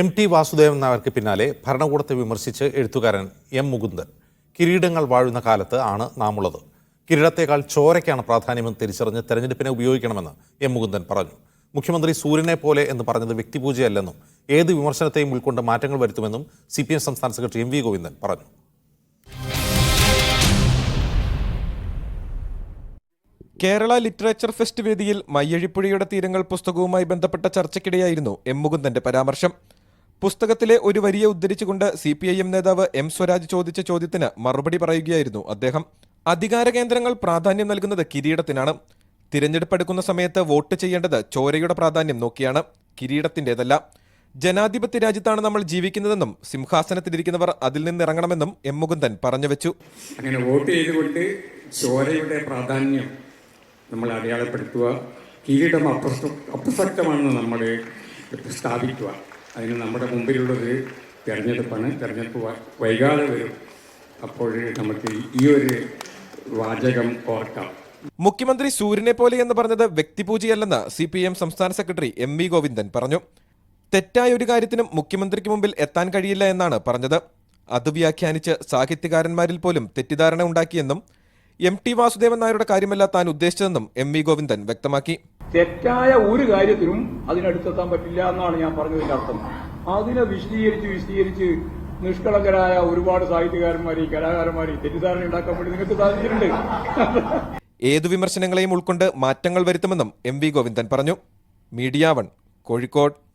M T Vasudevan നായർക്ക് പിന്നാലെ ഭരണകൂടത്തെ വിമർശിച്ച് എഴുത്തുകാരൻ എം മുകുന്ദൻ. കിരീടങ്ങൾ വാഴുന്ന കാലത്ത് ആണ് നാമുള്ളത്. കിരീടത്തേക്കാൾ ചോരയ്ക്കാണ് പ്രാധാന്യമെന്ന് തിരിച്ചറിഞ്ഞ് തെരഞ്ഞെടുപ്പിനെ ഉപയോഗിക്കണമെന്ന് എം മുകുന്ദൻ പറഞ്ഞു. മുഖ്യമന്ത്രി സൂര്യനെ പോലെ എന്ന് പറഞ്ഞത് വ്യക്തിപൂജയല്ലെന്നും ഏത് വിമർശനത്തെയും ഉൾക്കൊണ്ട് മാറ്റങ്ങൾ വരുത്തുമെന്നും സി പി എം സംസ്ഥാന സെക്രട്ടറി എം വി ഗോവിന്ദൻ പറഞ്ഞു. കേരള ലിറ്ററേച്ചർ ഫെസ്റ്റ് വേദിയിൽ മയ്യഴിപ്പുഴയുടെ തീരങ്ങൾ പുസ്തകവുമായി ബന്ധപ്പെട്ട ചർച്ചയ്ക്കിടെയായിരുന്നു എം മുകുന്ദന്റെ പരാമർശം. പുസ്തകത്തിലെ ഒരു വരിയെ ഉദ്ധരിച്ചുകൊണ്ട് സി പി ഐ എം നേതാവ് എം സ്വരാജ് ചോദിച്ച ചോദ്യത്തിന് മറുപടി പറയുകയായിരുന്നു അദ്ദേഹം. അധികാര കേന്ദ്രങ്ങൾ പ്രാധാന്യം നൽകുന്നത് കിരീടത്തിനാണ്. തിരഞ്ഞെടുപ്പെടുക്കുന്ന സമയത്ത് വോട്ട് ചെയ്യേണ്ടത് ചോരയുടെ പ്രാധാന്യം നോക്കിയാണ്. കിരീടത്തിന്റേതല്ല ജനാധിപത്യ രാജ്യത്താണ് നമ്മൾ ജീവിക്കുന്നതെന്നും സിംഹാസനത്തിലിരിക്കുന്നവർ അതിൽ നിന്ന് ഇറങ്ങണമെന്നും എം മുകുന്ദൻ പറഞ്ഞുവെച്ചു. അങ്ങനെ വോട്ട് ചെയ്തുകൊണ്ട് ചോരയുടെ പ്രാധാന്യം നമ്മൾ അടയാളപ്പെടുത്തുക കിരീടം അപ്രസ അപ്രസക്തമാണെന്ന് നമ്മൾ സ്ഥാപിക്കുക. അതിന് നമ്മുടെ മുമ്പിലുള്ളത് തിരഞ്ഞെടുപ്പാണ്. തിരഞ്ഞെടുപ്പ് വൈകാതെ വരും. അപ്പോൾ നമുക്ക് ഈ ഒരു വാചകം ഓർക്കാം. മുഖ്യമന്ത്രി സൂര്യനെ പോലെ എന്ന് പറഞ്ഞത് വ്യക്തിപൂജയല്ലെന്ന് സി പി എം സംസ്ഥാന സെക്രട്ടറി എം വി ഗോവിന്ദൻ പറഞ്ഞു. തെറ്റായ ഒരു കാര്യത്തിനും മുഖ്യമന്ത്രിക്ക് മുമ്പിൽ എത്താൻ കഴിയില്ല എന്നാണ് പറഞ്ഞത്. അത് വ്യാഖ്യാനിച്ച് സാഹിത്യകാരന്മാരിൽ പോലും തെറ്റിദ്ധാരണ ഉണ്ടാക്കിയെന്നും എം ടി വാസുദേവൻ നായരുടെ കാര്യമല്ല താൻ ഉദ്ദേശിച്ചതെന്നും എം വി ഗോവിന്ദൻ വ്യക്തമാക്കി. തെറ്റായ ഒരു കാര്യത്തിനും അതിനടുത്തെത്താൻ പറ്റില്ല എന്നാണ് ഞാൻ പറഞ്ഞതിന്റെ അർത്ഥം. അതിനെ വിശദീകരിച്ച് വിശദീകരിച്ച് നിഷ്കളങ്കരായ ഒരുപാട് സാഹിത്യകാരന്മാരെ കലാകാരന്മാരെ തെറ്റിദ്ധാരണ ഉണ്ടാക്കാൻ വേണ്ടി നിങ്ങൾക്ക് സാധിച്ചിട്ടുണ്ട്. ഏതു വിമർശനങ്ങളെയും ഉൾക്കൊണ്ട് മാറ്റങ്ങൾ വരുത്തുമെന്നും എം വി ഗോവിന്ദൻ പറഞ്ഞു. Media one Kozhikode.